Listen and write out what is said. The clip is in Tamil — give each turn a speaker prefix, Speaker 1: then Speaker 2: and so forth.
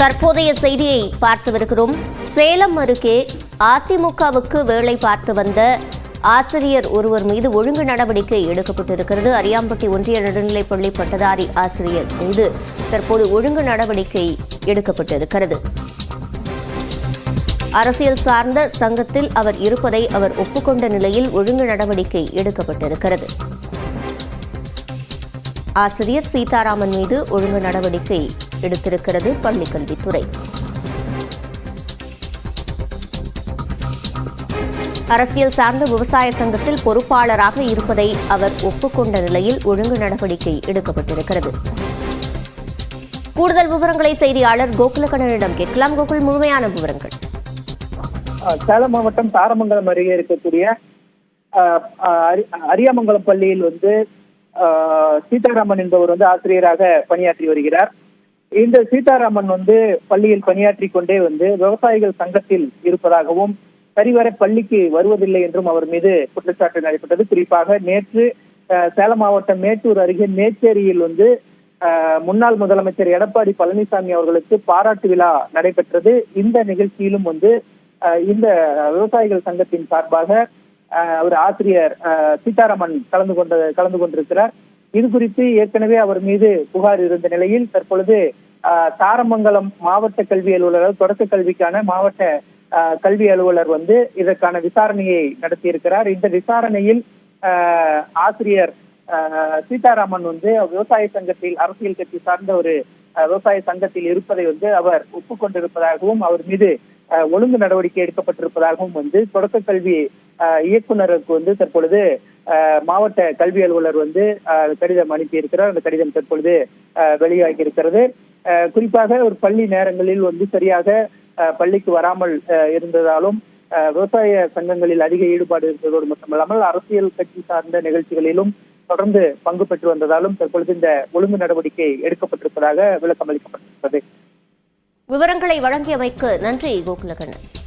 Speaker 1: தற்போதைய செய்தியை பார்த்து வருகிறோம் சேலம் அருகே அதிமுகவுக்கு வேலை பார்த்து வந்த ஆசிரியர் ஒருவர் மீது ஒழுங்கு நடவடிக்கை எடுக்கப்பட்டிருக்கிறது. அரியாம்பட்டி ஒன்றிய நடுநிலைப்பள்ளி பட்டதாரி ஆசிரியர் மீது தற்போது ஒழுங்கு நடவடிக்கை எடுக்கப்பட்டிருக்கிறது. அரசியல் சார்ந்த சங்கத்தில் அவர் இருப்பதை அவர் ஒப்புக்கொண்ட நிலையில் ஒழுங்கு நடவடிக்கை எடுக்கப்பட்டிருக்கிறது. ஆசிரியர் சீதாராமன் மீது ஒழுங்கு நடவடிக்கை எடுத்திருக்கிறது பள்ளிக்கல்வித்துறை அரசியல் சார்ந்த விவசாய சங்கத்தில் பொறுப்பாளராக இருப்பதை அவர் ஒப்புக்கொண்ட நிலையில் ஒழுங்கு நடவடிக்கை எடுக்கப்பட்டிருக்கிறது. கூடுதல் விவரங்களை செய்தியாளர் கோகுலகண்ணனிடம் கேட்கலாம். கோகுல் முழுமையான விவரங்கள்.
Speaker 2: அஹ் சேலம் மாவட்டம் தாரமங்கலம் அருகே இருக்கக்கூடிய அஹ், அரியாமங்கலம் பள்ளியில் வந்து சீதாராமன் என்பவர் வந்து ஆசிரியராக பணியாற்றி வருகிறார். இந்த சீதாராமன் வந்து பள்ளியில் பணியாற்றி கொண்டே வந்து விவசாயிகள் சங்கத்தில் இருப்பதாகவும் சரிவர பள்ளிக்கு வருவதில்லை என்றும் அவர் மீது குற்றச்சாட்டு நடைபெற்றது. குறிப்பாக நேற்று சேலம் மாவட்டம் மேட்டூர் அருகே மேச்சேரியில் வந்து முன்னாள் முதலமைச்சர் எடப்பாடி பழனிசாமி அவர்களுக்கு பாராட்டு விழா நடைபெற்றது. இந்த நிகழ்ச்சியிலும் வந்து இந்த விவசாயிகள் சங்கத்தின் சார்பாக ஒரு ஆசிரியர் சீதாராமன் கலந்து கொண்ட கலந்து கொண்டிருக்கிறார். இது குறித்து ஏற்கனவே அவர் மீது புகார் இருந்த நிலையில் தற்பொழுது தாரமங்கலம் மாவட்ட கல்வி அலுவலர் தொடக்க கல்விக்கான மாவட்ட கல்வி அலுவலர் வந்து இதற்கான விசாரணையை நடத்தியிருக்கிறார். இந்த விசாரணையில் ஆசிரியர் சீதாராமன் வந்து விவசாய சங்கத்தில் அரசியல் கட்சி சார்ந்த ஒரு விவசாய சங்கத்தில் இருப்பதை வந்து அவர் ஒப்புக்கொண்டிருப்பதாகவும் அவர் மீது ஒழுங்கு நடவடிக்கை எடுக்கப்பட்டிருப்பதாகவும் வந்து தொடக்க கல்வி இயக்குநருக்கு வந்து தற்பொழுது மாவட்ட கல்வி அலுவலர் வந்து கடிதம் அனுப்பி இருக்கிறார் அந்த கடிதம் தற்பொழுது வெளியாகி இருக்கிறது குறிப்பாக ஒரு பள்ளி நேரங்களில் வந்து சரியாக பள்ளிக்கு வராமல் இருந்ததாலும் விவசாய சங்கங்களில் அதிக ஈடுபாடு இருந்ததோடு மட்டுமல்லாமல் அரசியல் கட்சி சார்ந்த நிகழ்ச்சிகளிலும் தொடர்ந்து பங்கு பெற்று வந்ததாலும் தற்பொழுது இந்த ஒழுங்கு நடவடிக்கை எடுக்கப்பட்டிருப்பதாக விளக்கம் அளிக்கப்பட்டிருக்கிறது
Speaker 1: விவரங்களை வழங்கியமைக்கு நன்றி கோகுலகண்ணன்.